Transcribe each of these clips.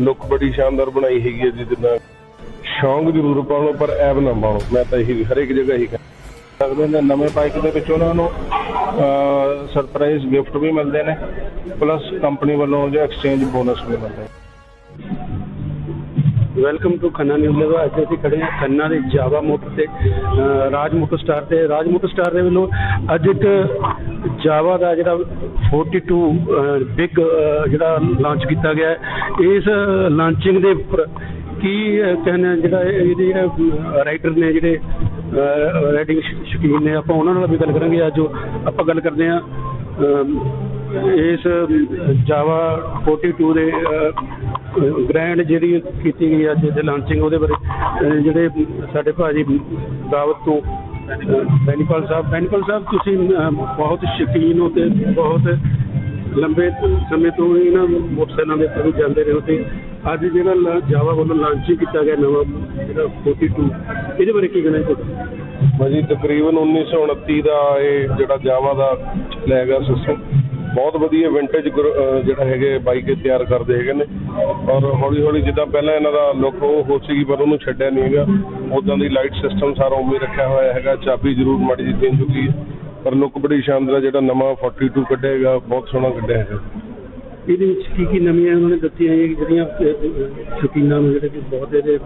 Look ਬੜੀ ਸ਼ਾਨਦਾਰ ਬਣਾਈ ਹੈਗੀ ਹੈ ਜੀ ਜਿੱਦਾਂ ਸ਼ੌਂਕ ਜ਼ਰੂਰ ਪਾਉਣੋ, ਪਰ ਐਬ ਨਾ ਪਾਉਣੋ। ਮੈਂ ਤਾਂ ਇਹੀ, ਹਰੇਕ ਜਗ੍ਹਾ ਹੀ ਸਕਦੇ ਨੇ ਨਵੇਂ ਬਾਈਕ ਦੇ ਵਿੱਚ ਉਹਨਾਂ ਨੂੰ ਸਰਪ੍ਰਾਈਜ਼ ਗਿਫਟ ਵੀ ਮਿਲਦੇ ਨੇ ਪਲੱਸ ਕੰਪਨੀ ਵੱਲੋਂ ਜੋ ਐਕਸਚੇਂਜ ਬੋਨਸ ਵੀ ਮਿਲਦਾ ਵੈਲਕਮ ਟੂ ਖੰਨਾ ਨਿਊਜ਼ ਲੇਵਾ ਅੱਜ ਅਸੀਂ ਖੜੇ ਹਾਂ ਖੰਨਾ ਦੇ ਜਾਵਾ ਮੋਟਰ ਤੇ, ਅਹ, ਰਾਜ ਮੋਟਰ ਸਟਾਰ ਤੇ। ਰਾਜ ਮੋਟਰ ਸਟਾਰ ਦੇ ਵੱਲੋਂ ਅੱਜ ਇੱਕ ਜਾਵਾ ਦਾ ਜਿਹੜਾ 42 ਬਿਗ ਜਿਹੜਾ ਲਾਂਚ ਕੀਤਾ ਗਿਆ ਇਸ ਲਾਂਚਿੰਗ ਦੇ ਉੱਪਰ ਕੀ ਕਹਿੰਦੇ ਜਿਹੜਾ ਇਹਦੇ ਜਿਹੜੇ ਰਾਈਟਰ ਨੇ ਜਿਹੜੇ ਰਾਈਟਿੰਗ ਸ਼ੌਕੀਨ ਨੇ, ਆਪਾਂ ਉਹਨਾਂ ਨਾਲ ਵੀ ਗੱਲ ਕਰਾਂਗੇ ਅੱਜ ਉਹ ਆਪਾਂ ਗੱਲ ਕਰਦੇ ਹਾਂ ਇਸ ਜਾਵਾ 42 ਦੇ ਗ੍ਰੈਂਡ ਜਿਹੜੀ ਕੀਤੀ ਗਈ ਅੱਜ ਦੇ ਲਾਂਚਿੰਗ ਉਹਦੇ ਬਾਰੇ ਜਿਹੜੇ ਸਾਡੇ ਭਾਜੀ ਦਾਵਤ ਤੋਂ ਬੈਨੀਪਾਲ ਸਾਹਿਬ ਬੈਨੀਪਾਲ ਸਾਹਿਬ, ਤੁਸੀਂ ਬਹੁਤ ਸ਼ੌਕੀਨ ਹੋ ਤੇ ਬਹੁਤ ਲੰਬੇ ਸਮੇਂ ਤੋਂ ਇਹਨਾਂ ਮੋਟਰਸਾਈਕਲਾਂ ਦੇ ਉੱਪਰ ਵੀ ਜਾਂਦੇ ਰਹੇ ਹੋ ਤੇ ਅੱਜ ਜਿਹੜਾ ਜਾਵਾ ਵੱਲੋਂ ਲਾਂਚ ਕੀਤਾ ਗਿਆ ਨਵਾਂ, ਜਿਹੜਾ 42 ਇਹਦੇ ਬਾਰੇ ਕੀ ਕਹਿਣਾ ਹੈ ਤੁਹਾਡਾ ਭਾਜੀ, ਤਕਰੀਬਨ 1929 ਦਾ ਇਹ ਜਿਹੜਾ ਜਾਵਾ ਦਾ ਚੱਲਿਆ ਗਿਆ ਸਿਸਟਮ ਬਹੁਤ ਵਧੀਆ ਵਿੰਟੇਜ ਜਿਹੜਾ ਹੈਗੇ ਬਾਈਕ ਤਿਆਰ ਕਰਦੇ ਹੈਗੇ ਨੇ। ਔਰ ਹੌਲੀ ਹੌਲੀ ਜਿੱਦਾਂ ਪਹਿਲਾਂ ਇਹਨਾਂ ਦਾ ਲੁੱਕ ਉਹ ਹੋ ਸੀਗੀ ਪਰ ਉਹਨੂੰ ਛੱਡਿਆ ਨਹੀਂ ਹੈਗਾ। ਉਦਾਂ ਦੀ ਲਾਈਟ ਸਿਸਟਮ ਸਾਰਾ ਉਵੇਂ ਰੱਖਿਆ ਹੋਇਆ ਹੈਗਾ। ਚਾਬੀ ਜ਼ਰੂਰ ਮਾੜੀ ਜਿਹੀ ਚੇਂਜ ਹੋ ਗਈ ਹੈ। ਪਰ ਲੁੱਕ ਬੜੀ ਸ਼ਾਨਦਾਰ ਹੈ, ਜਿਹੜਾ ਨਵਾਂ 42 ਕੱਢਿਆ ਹੈਗਾ ਬਹੁਤ ਸੋਹਣਾ ਕੱਢਿਆ ਹੈਗਾ। ਇਹਦੇ ਵਿੱਚ ਕੀ ਕੀ ਨਵੀਆਂ ਉਹਨਾਂ ਨੇ ਦਿੱਤੀਆਂ ਇਹ ਜਿਹੜੀਆਂ ਅਹ, ਸ਼ੌਕੀਨਾਂ ਨੂੰ ਜਿਹੜੇ ਕਿ ਬਹੁਤ ਇਹਦੇ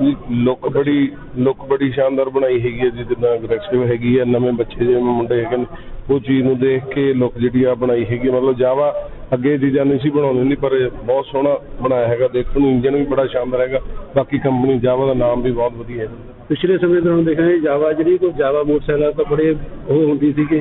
ਲੁੱਕ ਬੜੀ ਲੁੱਕ ਬੜੀ ਸ਼ਾਨਦਾਰ ਬਣਾਈ ਹੈਗੀ ਹੈ ਜੀ ਜਿੱਦਾਂ ਅਗਰੈਸਿਵ ਹੈਗੀ ਹੈ ਨਵੇਂ ਬੱਚੇ ਜਿਵੇਂ ਮੁੰਡੇ ਹੈਗੇ ਨੇ ਉਹ ਚੀਜ਼ ਨੂੰ ਦੇਖ ਕੇ ਲੁੱਕ ਜਿਹੜੀ ਆ ਬਣਾਈ ਹੈਗੀ ਹੈ। ਮਤਲਬ ਜਾਵਾ ਅੱਗੇ ਚੀਜ਼ਾਂ ਨਹੀਂ ਸੀ ਬਣਾਉਂਦੀ ਨਹੀਂ ਪਰ ਇਹ ਬਹੁਤ ਸੋਹਣਾ ਬਣਾਇਆ ਹੈਗਾ ਦੇਖਣ ਨੂੰ ਇੰਜਨ ਵੀ ਬੜਾ ਸ਼ਾਨਦਾਰ ਹੈਗਾ ਬਾਕੀ ਕੰਪਨੀ ਜਾਵਾ ਦਾ ਨਾਮ ਵੀ ਬਹੁਤ ਵਧੀਆ ਹੈ ਪਿਛਲੇ ਸਮੇਂ ਦੌਰਾਨ ਦੇਖਿਆ ਇਹ ਜਾਵਾ ਜਿਹੜੀ ਕੋਈ ਜਾਵਾ ਮੋਟਰਸਾਈਕਲ ਤਾਂ ਬੜੇ ਉਹ ਹੁੰਦੀ ਸੀ ਕਿ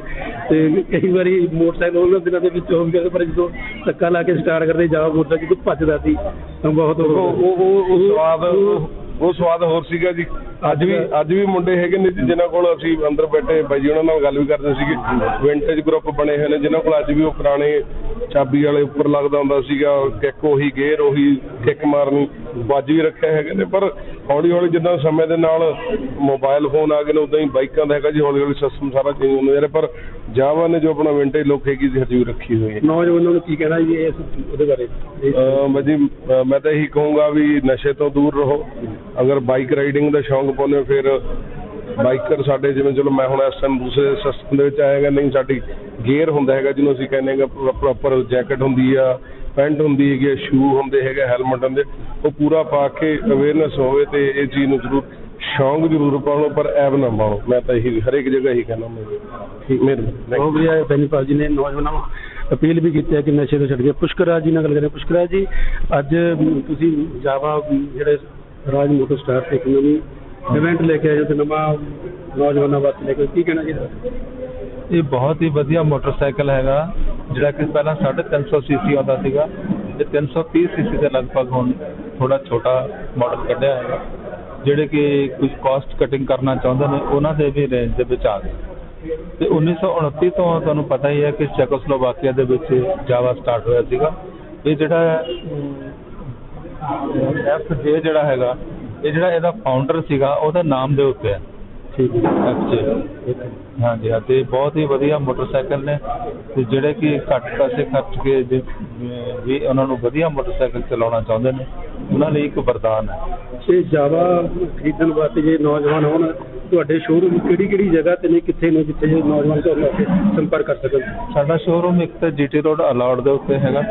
ਤੇ ਕਈ ਵਾਰੀ ਮੋਟਰਸਾਈਕਲ ਉਹਨਾਂ ਦਿਨਾਂ ਦੇ ਵਿੱਚ ਹੋ ਗਿਆ ਪਰ ਜਦੋਂ ਧੱਕਾ ਲਾ ਕੇ ਸਟਾਰਟ ਕਰਦੇ ਜਾਵਾ ਮੋਟਰਸਾਈਕਲ ਜਦੋਂ ਭੱਜਦਾ ਸੀ ਤਾਂ ਬਹੁਤ ਉਹ ਉਹ ਉਹ- ਉਹ ਸਵਾਦ ਹੋਰ ਸੀਗਾ ਜੀ। ਅੱਜ ਵੀ ਅੱਜ ਵੀ ਮੁੰਡੇ ਹੈਗੇ ਨੇ ਜੀ ਜਿਨ੍ਹਾਂ ਕੋਲ ਅਸੀਂ ਅੰਦਰ ਬੈਠੇ ਬਾਈ ਜੀ ਉਹਨਾਂ ਨਾਲ ਗੱਲ ਵੀ ਕਰਦੇ ਸੀਗੇ। ਵਿੰਟੇਜ ਗਰੁੱਪ ਬਣੇ ਹੋਏ ਨੇ ਜਿਨ੍ਹਾਂ ਕੋਲ ਅੱਜ ਵੀ ਉਹ ਪੁਰਾਣੇ ਚਾਬੀ ਵਾਲੇ ਉੱਪਰ ਲੱਗਦਾ ਹੁੰਦਾ ਸੀਗਾ। ਕਿੱਕ ਉਹੀ ਗੇਅਰ ਉਹੀ ਕਿੱਕ ਮਾਰਨੀ ਅੱਜ ਵੀ ਰੱਖਿਆ ਹੈਗੇ ਨੇ। ਪਰ ਹੌਲੀ ਹੌਲੀ ਜਿੱਦਾਂ ਸਮੇਂ ਦੇ ਨਾਲ ਮੋਬਾਈਲ ਫੋਨ ਆ ਗਏ ਨੇ ਉਦਾਂ ਹੀ ਬਾਈਕਾਂ ਦਾ ਹੈਗਾ ਜੀ ਹੌਲੀ ਹੌਲੀ ਸਿਸਟਮ ਸਾਰਾ ਚੇਂਜ ਹੁੰਦਾ ਜਾ ਰਿਹਾ। ਪਰ ਜਾਵਾ ਨੇ ਜੋ ਆਪਣਾ ਵਿੰਟੇਜ ਲੁੱਕ ਹੈਗੀ ਜੀ ਹਜੇ ਰੱਖੀ ਹੋਈ ਹੈ। ਨੌਜਵਾਨਾਂ ਨੂੰ ਕੀ ਕਹਿਣਾ ਜੀ ਇਸ ਉਹਦੇ ਬਾਰੇ? ਅਹ ਮੈਂ ਜੀ ਅਹ ਮੈਂ ਤਾਂ ਇਹੀ ਕਹੂੰਗਾ ਵੀ ਨਸ਼ੇ ਤੋਂ ਦੂਰ ਰਹੋ। ਅਗਰ ਬਾਈਕ ਰਾਈਡਿੰਗ ਦਾ ਸ਼ੌਂਕ ਪਾਉਂਦੇ ਹੋ ਫਿਰ ਬਾਈਕਰ ਸਾਡੇ ਜਿਵੇਂ ਚਲੋ ਮੈਂ ਹੁਣ ਇਸ ਟਾਈਮ ਦੂਸਰੇ ਸਿਸਟਮ ਦੇ ਵਿੱਚ ਆਏਗਾ ਨਹੀਂ ਸਾਡੀ ਗੇਅਰ ਹੁੰਦਾ ਹੈਗਾ ਜਿਹਨੂੰ ਅਸੀਂ ਕਹਿੰਦੇ ਹੈਗਾ ਪ੍ਰੋਪਰ ਜੈਕਟ ਹੁੰਦੀ ਆ ਪੈਂਟ ਹੁੰਦੀ ਹੈਗੀ ਸ਼ੂ ਹੁੰਦੇ ਹੈਗੇ ਹੈਲਮਟ ਹੁੰਦੇ ਉਹ ਪੂਰਾ ਪਾ ਕੇ ਅਵੇਅਰਨੈਸ ਹੋਵੇ ਤੇ ਇਹ ਚੀਜ਼ ਨੂੰ ਜ਼ਰੂਰ ਸ਼ੌਂਕ ਜ਼ਰੂਰ ਪਾਉਣੋ ਪਰ ਐਬ ਨਾ ਪਾਉਣੋ ਮੈਂ ਤਾਂ ਇਹੀ ਹਰੇਕ ਜਗ੍ਹਾ ਹੀ ਕਹਿੰਦਾ ਮੈਂ ਠੀਕ ਮਿਹਰਬਾਨੀ। ਬਹੁਤ ਵਧੀਆ ਬੈਨੀਪਾਲ ਜੀ ਨੇ ਨੌਜਵਾਨਾਂ ਨੂੰ ਅਪੀਲ ਵੀ ਕੀਤੀ ਹੈ ਕਿ ਨਸ਼ੇ ਤੋਂ ਛੱਡ ਕੇ। ਪੁਸ਼ਕਰਾਜ ਜੀ ਨਾਲ ਗੱਲ ਕਰੇ ਪੁਸ਼ਕਰਾਜ ਜੀ ਅੱਜ ਤੁਸੀਂ ਜਾਵਾ ਜਿਹੜੇ ਰਾਜ ਮੋਟਰ ਸਟਾਰ ਤੇ ਇੱਕ ਨਵੀਂ ਇਵੈਂਟ ਲੈ ਕੇ ਆਏ ਹੋ ਤੇ ਨਵਾਂ ਨੌਜਵਾਨਾਂ ਵਾਸਤੇ ਲੈ ਕੇ ਕੀ ਕਹਿਣਾ ਜੀ? ਇਹ ਬਹੁਤ ਹੀ ਵਧੀਆ ਮੋਟਰਸਾਈਕਲ ਹੈਗਾ ਜਿਹੜਾ ਕਿ ਪਹਿਲਾਂ 350 ਸੀਸੀ ਆਉਂਦਾ ਸੀਗਾ ਤੇ 330 ਸੀਸੀ ਦੇ ਲਗਭਗ ਹੁਣ ਥੋੜਾ ਛੋਟਾ ਮਾਡਲ ਕੱਢਿਆ ਹੈਗਾ ਜਿਹੜੇ ਕਿ ਕੁਝ ਕਾਸਟ ਕਟਿੰਗ ਕਰਨਾ ਚਾਹੁੰਦੇ ਨੇ, ਉਹਨਾਂ ਦੇ ਵੀ ਰੇਂਜ ਦੇ ਵਿੱਚ ਆ ਗਏ। ਤੇ 1929 ਤੋਂ ਤੁਹਾਨੂੰ ਪਤਾ ਹੀ ਹੈ ਕਿ ਚੈਕੋਸਲੋਵਾਕੀਆ ਦੇ ਵਿੱਚ ਜਾਵਾ ਸਟਾਰਟ ਹੋਇਆ ਸੀਗਾ। ਇਹ ਜਿਹੜਾ ਐਫ ਜੇ ਜਿਹੜਾ ਹੈਗਾ, ਇਹ ਜਿਹੜਾ ਇਹਦਾ ਫਾਊਂਡਰ ਸੀਗਾ, ਉਹਦਾ ਨਾਮ ਦੇ ਉੱਤੇ ਹੈ। ਠੀਕ ਹੈ ਐਫ ਹਾਂਜੀ ਹਾਂ ਤੇ ਬਹੁਤ ਹੀ ਵਧੀਆ ਮੋਟਰਸਾਈਕਲ ਨੇ। ਤੇ ਜਿਹੜੇ ਕਿ ਘੱਟ ਪੈਸੇ ਖਰਚ ਕੇ ਜੇ- ਵੀ ਉਹਨਾਂ ਨੂੰ ਵਧੀਆ ਮੋਟਰਸਾਈਕਲ ਚਲਾਉਣਾ ਚਾਹੁੰਦੇ ਨੇ ਉਹਨਾਂ ਲਈ ਇੱਕ ਵਰਦਾਨ ਹੈ। ਤੇ ਜਾਵਾ ਖਰੀਦਣ ਵਾਸਤੇ ਜੇ ਨੌਜਵਾਨ ਹੋਣ ਤੁਹਾਡੇ ਸ਼ੋਰੂਮ ਕਿਹੜੀ ਕਿਹੜੀ ਜਗ੍ਹਾ ਤੇ ਨੇ ਕਿੱਥੇ ਨੇ ਜਿੱਥੇ ਜੇ ਨੌਜਵਾਨ ਤੁਹਾਨੂੰ ਆ ਕੇ ਸੰਪਰਕ ਕਰ ਸਕਣ? ਸਾਡਾ ਸ਼ੋਰੂਮ ਇੱਕ ਤਾਂ ਜੀਟੀ ਰੋਡ ਅਲਾਉਡ ਦੇ ਉੱਤੇ ਹੈਗਾ।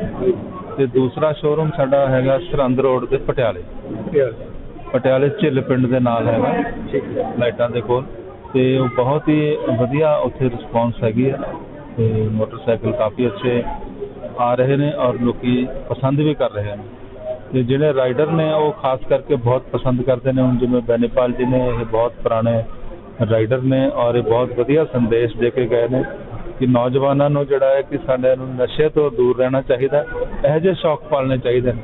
ਤੇ ਦੂਸਰਾ ਸ਼ੋਰੂਮ ਸਾਡਾ ਹੈਗਾ ਸਰਹੰਦ ਰੋਡ ਤੇ ਪਟਿਆਲੇ। ਪਟਿਆਲੇ। ਪਟਿਆਲੇ ਝਿੱਲ ਪਿੰਡ ਦੇ ਨਾਲ ਹੈਗਾ ਹੈ ਲਾਈਟਾਂ ਦੇ ਕੋਲ। ਤੇ ਉਹ ਬਹੁਤ ਹੀ ਵਧੀਆ ਉੱਥੇ ਰਿਸਪੌਂਸ ਹੈਗੀ ਹੈ ਤੇ ਮੋਟਰਸਾਈਕਲ ਕਾਫੀ ਅੱਛੇ ਆ ਰਹੇ ਨੇ ਔਰ ਲੋਕੀ ਪਸੰਦ ਵੀ ਕਰ ਰਹੇ ਨੇ। ਤੇ ਜਿਹੜੇ ਰਾਈਡਰ ਨੇ ਉਹ ਖਾਸ ਕਰਕੇ ਬਹੁਤ ਪਸੰਦ ਕਰਦੇ ਨੇ। ਹੁਣ ਜਿਵੇਂ ਬੈਨੀਪਾਲ ਜੀ ਨੇ, ਇਹ ਬਹੁਤ ਪੁਰਾਣੇ ਰਾਈਡਰ ਨੇ ਔਰ ਇਹ ਬਹੁਤ ਵਧੀਆ ਸੰਦੇਸ਼ ਦੇ ਕੇ ਗਏ ਨੇ ਕਿ ਨੌਜਵਾਨਾਂ ਨੂੰ ਜਿਹੜਾ ਹੈ ਕਿ ਸਾਡੇ ਨੂੰ ਨਸ਼ੇ ਤੋਂ ਦੂਰ ਰਹਿਣਾ ਚਾਹੀਦਾ। ਇਹੋ ਜਿਹੇ ਸ਼ੌਕ ਪਾਲਣੇ ਚਾਹੀਦੇ ਨੇ।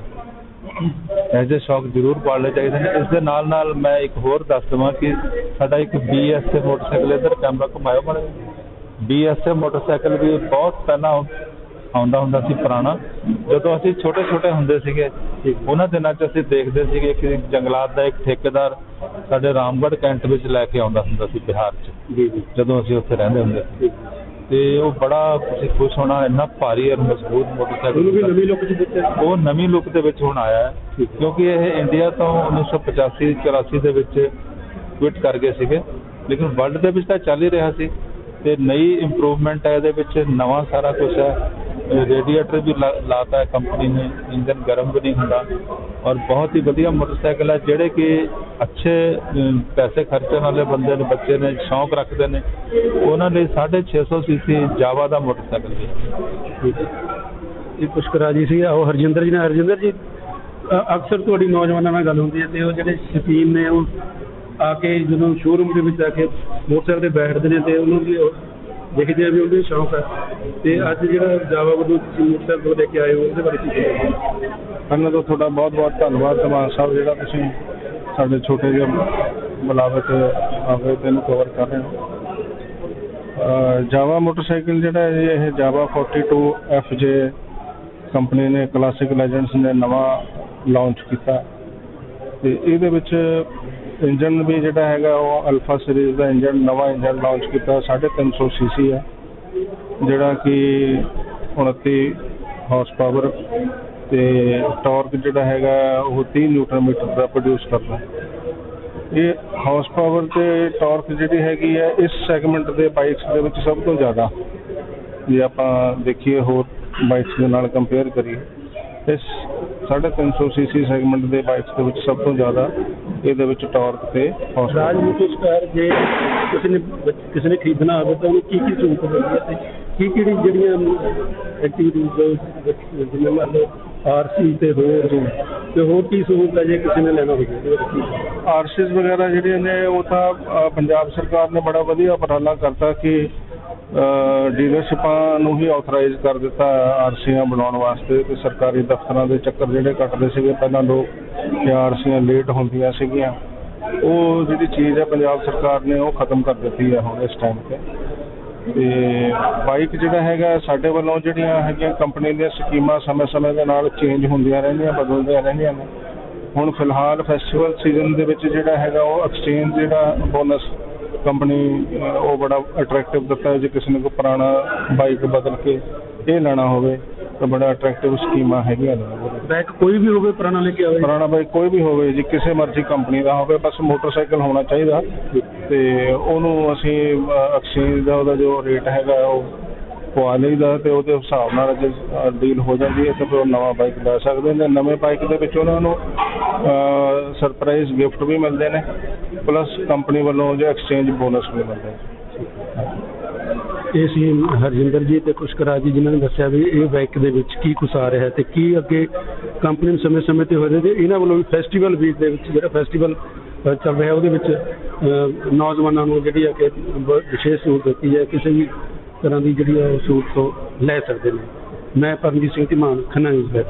ਇਹੋ ਜਿਹੇ ਸ਼ੌਕ ਜ਼ਰੂਰ ਪਾਲਣੇ ਚਾਹੀਦੇ ਨੇ। ਇਸ ਦੇ ਨਾਲ ਨਾਲ ਮੈਂ ਇੱਕ ਹੋਰ ਦੱਸ ਦੇਵਾਂ ਕਿ ਸਾਡਾ ਇੱਕ BSA ਮੋਟਰਸਾਈਕਲ ਇਧਰ ਕੈਮਰਾ ਘੁਮਾਇਓ ਮਾੜਾ BSA ਮੋਟਰਸਾਈਕਲ ਵੀ ਬਹੁਤ ਪਹਿਲਾਂ ਆਉਂਦਾ ਹੁੰਦਾ ਸੀ ਪੁਰਾਣਾ। ਜਦੋਂ ਅਸੀਂ ਛੋਟੇ ਛੋਟੇ ਹੁੰਦੇ ਸੀਗੇ ਉਹਨਾਂ ਦਿਨਾਂ 'ਚ ਅਸੀਂ ਦੇਖਦੇ ਸੀਗੇ ਕਿ ਜੰਗਲਾਤ ਦਾ ਇੱਕ ਠੇਕੇਦਾਰ ਸਾਡੇ ਰਾਮਗੜ੍ਹ ਕੈਂਟ ਵਿੱਚ ਲੈ ਕੇ ਆਉਂਦਾ ਹੁੰਦਾ ਸੀ ਬਿਹਾਰ 'ਚ। ਜੀ ਜੀ। ਜਦੋਂ ਅਸੀਂ ਉੱਥੇ ਰਹਿੰਦੇ ਹੁੰਦੇ ਸੀ। ਤੇ ਉਹ ਬੜਾ ਤੁਸੀਂ ਖੁਸ਼ ਹੋਣਾ ਇੰਨਾ ਭਾਰੀ ਔਰ ਮਜ਼ਬੂਤ ਮੋਟਰਸਾਈਕਲ ਉਹਨੂੰ ਵੀ ਨਵੀਂ ਲੁੱਕ ਚ ਦਿੱਤਾ। ਉਹ ਨਵੀਂ ਲੁੱਕ ਦੇ ਵਿੱਚ ਹੁਣ ਆਇਆ ਹੈ ਕਿਉਂਕਿ ਇਹ ਇੰਡੀਆ ਤੋਂ 1985 84 ਦੇ ਵਿੱਚ ਕੁਇਟ ਕਰ ਗਏ ਸੀਗੇ। ਲੇਕਿਨ ਵਰਲਡ ਦੇ ਵਿੱਚ ਤਾਂ ਚੱਲ ਹੀ ਰਿਹਾ ਸੀ। ਤੇ ਨਈ ਇੰਪਰੂਵਮੈਂਟ ਹੈ ਇਹਦੇ ਵਿੱਚ ਨਵਾਂ ਸਾਰਾ ਕੁਝ ਹੈ। ਰੇਡੀਏਟਰ ਵੀ ਲਾਤਾ ਹੈ ਕੰਪਨੀ ਨੇ, ਇੰਜਨ ਗਰਮ ਵੀ ਨਹੀਂ ਹੁੰਦਾ ਔਰ ਬਹੁਤ ਹੀ ਵਧੀਆ ਮੋਟਰਸਾਈਕਲ ਹੈ, ਜਿਹੜੇ ਕਿ ਅੱਛੇ ਪੈਸੇ ਖਰਚਣ ਵਾਲੇ ਬੰਦੇ ਨੇ, ਬੱਚੇ ਨੇ, ਸ਼ੌਂਕ ਰੱਖਦੇ ਨੇ, ਉਹਨਾਂ ਲਈ 650 ਸੀਸੀ ਜਾਵਾ ਦਾ ਮੋਟਰਸਾਈਕਲ ਹੈ। ਇਹ ਪੁਸ਼ਕਰਾ ਜੀ ਸੀ ਉਹ ਹਰਜਿੰਦਰ ਜੀ ਨੇ, ਹਰਜਿੰਦਰ ਜੀ ਅਕਸਰ ਤੁਹਾਡੀ ਨੌਜਵਾਨਾਂ ਨਾਲ ਗੱਲ ਹੁੰਦੀ ਹੈ ਤੇ ਉਹ ਜਿਹੜੇ ਸ਼ਕੀਨ ਨੇ, ਉਹ ਆ ਕੇ ਜਦੋਂ ਸ਼ੋਰੂਮ ਦੇ ਵਿੱਚ ਆ ਕੇ ਮੋਟਰਸਾਈਕਲ ਤੇ ਬੈਠਦੇ ਨੇ ਤੇ ਉਹਨੂੰ ਵੀ ਦੇਖਦੇ ਆ ਵੀ ਉਹਨੂੰ ਸ਼ੌਂਕ ਹੈ ਤੇ ਅੱਜ ਜਿਹੜਾ ਜਾਵਾ ਵੱਲੋਂ ਤੁਸੀਂ ਮੋਟਰਸਾਈਕਲ ਲੈ ਕੇ ਆਏ ਹੋ, ਉਹਦੇ ਬਾਰੇ ਕੀ ਕਹੋਗੇ ਪਹਿਲਾਂ ਤਾਂ ਤੁਹਾਡਾ ਬਹੁਤ ਬਹੁਤ ਧੰਨਵਾਦ ਧਮਾਨ ਸਾਹਿਬ, ਜਿਹੜਾ ਤੁਸੀਂ ਸਾਡੇ ਛੋਟੇ ਜਿਹੇ ਬੁਲਾਵੇ ਤੇ ਆਵੇ ਤੇ ਨੂੰ ਕਵਰ ਕਰ ਰਹੇ ਹੋ। ਜਾਵਾ ਮੋਟਰਸਾਈਕਲ ਜਿਹੜਾ ਇਹ ਜਾਵਾ 42 FJ ਕੰਪਨੀ ਨੇ ਕਲਾਸਿਕ ਲੈਜੈਂਡਸ ਨੇ ਨਵਾਂ ਲਾਂਚ ਕੀਤਾ। ਤੇ ਇਹਦੇ ਵਿੱਚ ਇੰਜਨ ਵੀ ਜਿਹੜਾ ਹੈਗਾ ਉਹ ਅਲਫਾ ਸੀਰੀਜ਼ ਦਾ ਇੰਜਨ ਨਵਾਂ ਇੰਜਨ ਲਾਂਚ ਕੀਤਾ 350 ਸੀਸੀ ਹੈ। ਜਿਹੜਾ ਕਿ 29 ਹਾਰਸ ਪਾਵਰ ਤੇ ਟਾਰਕ ਜਿਹੜਾ ਹੈਗਾ ਉਹ 30 ਨਿਊਟਨ ਮੀਟਰ ਦਾ ਪ੍ਰੋਡਿਊਸ ਕਰਦਾ ਇਹ ਹਾਰਸ ਪਾਵਰ ਤੇ ਟਾਰਕ ਜਿਹੜੀ ਹੈਗੀ ਹੈ, ਇਸ ਸੈਗਮੈਂਟ ਦੇ ਬਾਈਕਸ ਦੇ ਵਿੱਚ ਸਭ ਤੋਂ ਜ਼ਿਆਦਾ, ਜੇ ਆਪਾਂ ਦੇਖੀਏ ਹੋਰ ਬਾਈਕਸ ਦੇ ਨਾਲ ਕੰਪੇਅਰ ਕਰੀਏ, ਇਸ 350 ਸੀਸੀ ਸੈਗਮੈਂਟ ਦੇ ਬਾਈਕਸ ਦੇ ਵਿੱਚ ਸਭ ਤੋਂ ਜ਼ਿਆਦਾ ਇਹਦੇ ਵਿੱਚ ਟਾਰਕ ਤੇ ਹਾਰਸ ਰਾਜ ਜੇ ਕਿਸੇ ਨੇ ਕਿਸੇ ਨੇ ਖਰੀਦਣਾ ਹੋਵੇ ਤਾਂ ਉਹਨੂੰ ਕੀ ਕੀ ਸਹੂਲਤ ਮਿਲਦੀ ਹੈ ਤੇ ਕੀ ਕਿਹੜੀ ਜਿਹੜੀਆਂ ਐਕਟੀਵਿਟੀਜ਼ ਜਿਵੇਂ ਮੰਨ ਲਓ ਆਰਸੀ ਤੇ ਹੋਰ ਤੇ ਹੋਰ ਕੀ ਸਹੂਲਤ ਹੈ ਜੇ ਕਿਸੇ ਨੇ ਲੈਣਾ ਹੋਵੇ? ਉਹਦੇ ਬਾਰੇ ਕੀ ਆਰਸੀਜ਼ ਵਗੈਰਾ ਜਿਹੜੀਆਂ ਨੇ ਉਹ ਤਾਂ ਪੰਜਾਬ ਸਰਕਾਰ ਨੇ ਬੜਾ ਵਧੀਆ ਉਪਰਾਲਾ ਕਰਤਾ ਕਿ ਡੀਲਰਸ਼ਿਪਾਂ ਨੂੰ ਹੀ ਆਥੋਰਾਈਜ਼ ਕਰ ਦਿੱਤਾ ਆਰਸੀਆਂ ਬਣਾਉਣ ਵਾਸਤੇ ਤੇ ਸਰਕਾਰੀ ਦਫ਼ਤਰਾਂ ਦੇ ਚੱਕਰ ਜਿਹੜੇ ਕੱਟਦੇ ਸੀਗੇ, ਪਹਿਲਾਂ ਲੋਕ ਕਿ ਆਰਸੀਆਂ ਲੇਟ ਹੁੰਦੀਆਂ ਸੀਗੀਆਂ। ਉਹ ਜਿਹੜੀ ਚੀਜ਼ ਹੈ, ਪੰਜਾਬ ਸਰਕਾਰ ਨੇ ਉਹ ਖਤਮ ਕਰ ਦਿੱਤੀ ਹੈ ਹੁਣ ਇਸ ਟਾਈਮ ਤੇ। ਤੇ ਬਾਈਕ ਜਿਹੜਾ ਹੈਗਾ, ਸਾਡੇ ਵੱਲੋਂ ਜਿਹੜੀਆਂ ਹੈਗੀਆਂ ਕੰਪਨੀ ਦੀਆਂ ਸਕੀਮਾਂ ਸਮੇਂ-ਸਮੇਂ ਦੇ ਨਾਲ ਚੇਂਜ ਹੁੰਦੀਆਂ ਰਹਿੰਦੀਆਂ, ਬਦਲਦੀਆਂ ਰਹਿੰਦੀਆਂ ਨੇ। ਹੁਣ ਫਿਲਹਾਲ ਫੈਸਟੀਵਲ ਸੀਜ਼ਨ ਦੇ ਵਿੱਚ ਜਿਹੜਾ ਹੈਗਾ, ਉਹ ਐਕਸਚੇਂਜ ਜਿਹੜਾ ਬੋਨਸ ਕੰਪਨੀ ਉਹ ਬੜਾ ਅਟਰੈਕਟਿਵ ਦਿੱਤਾ ਜੇ ਕਿਸੇ ਨੇ ਕੋਈ ਪੁਰਾਣਾ ਬਾਈਕ ਬਦਲ ਕੇ ਇਹ ਲੈਣਾ ਹੋਵੇ ਤਾਂ ਬੜਾ ਅਟਰੈਕਟਿਵ ਸਕੀਮਾਂ ਹੈਗੀਆਂ ਨੇ। ਬੈਕ ਕੋਈ ਵੀ ਹੋਵੇ ਪੁਰਾਣਾ ਲੈ ਕੇ ਆਵੇ। ਪੁਰਾਣਾ ਬਾਈਕ ਕੋਈ ਵੀ ਹੋਵੇ ਜੀ ਕਿਸੇ ਮਰਜ਼ੀ ਕੰਪਨੀ ਦਾ ਹੋਵੇ ਬਸ ਮੋਟਰਸਾਈਕਲ ਹੋਣਾ ਚਾਹੀਦਾ। ਤੇ ਉਹਨੂੰ ਅਸੀਂ ਐਕਸਚੇਂਜ ਦਾ ਉਹਦਾ ਜੋ ਰੇਟ ਹੈਗਾ ਉਹ ਪਵਾ ਲਈਦਾ ਤੇ ਉਹਦੇ ਹਿਸਾਬ ਨਾਲ ਜੇ ਡੀਲ ਹੋ ਜਾਂਦੀ ਹੈ ਤਾਂ ਫਿਰ ਉਹ ਨਵਾਂ ਬਾਈਕ ਲੈ ਸਕਦੇ ਨੇ। ਨਵੇਂ ਬਾਈਕ ਦੇ ਵਿੱਚ ਉਹਨਾਂ ਨੂੰ ਸਰਪ੍ਰਾਈਜ਼ ਗਿਫਟ ਵੀ ਮਿਲਦੇ ਨੇ। ਪਲੱਸ ਕੰਪਨੀ ਵੱਲੋਂ ਜੋ ਐਕਸਚੇਂਜ ਬੋਨਸ ਵੀ ਮਿਲਦਾ ਹੈ ਇਹ ਸੀ ਹਰਜਿੰਦਰ ਜੀ ਤੇ ਕੁਸ਼ਕਰਾ ਜੀ ਜਿਨ੍ਹਾਂ ਨੇ ਦੱਸਿਆ ਵੀ ਇਹ ਬਾਈਕ ਦੇ ਵਿੱਚ ਕੀ ਕੁਛ ਆ ਰਿਹਾ ਹੈ ਤੇ ਕੀ ਅੱਗੇ ਕੰਪਨੀ ਨੂੰ ਸਮੇਂ-ਸਮੇਂ ਤੇ ਹੋ ਰਿਹਾ ਤੇ ਇਹਨਾਂ ਵੱਲੋਂ ਵੀ ਫੈਸਟੀਵਲ ਵੀਕ ਦੇ ਵਿੱਚ ਜਿਹੜਾ ਫੈਸਟੀਵਲ ਚੱਲ ਰਿਹਾ ਉਹਦੇ ਵਿੱਚ ਨੌਜਵਾਨਾਂ ਨੂੰ ਜਿਹੜੀ ਆ ਕਿ ਵਿਸ਼ੇਸ਼ ਸਹੂਲਤ ਦਿੱਤੀ ਹੈ ਕਿਸੇ ਵੀ ਤਰ੍ਹਾਂ ਦੀ ਜਿਹੜੀ ਹੈ ਸਹੂਲਤ ਤੋਂ ਲੈ ਸਕਦੇ ਨੇ। ਮੈਂ ਪਰਮਜੀਤ ਸਿੰਘ ਧੀਮਾਨ ਖੰਨਾ ਨਿਊਜ਼ ਬੈਠ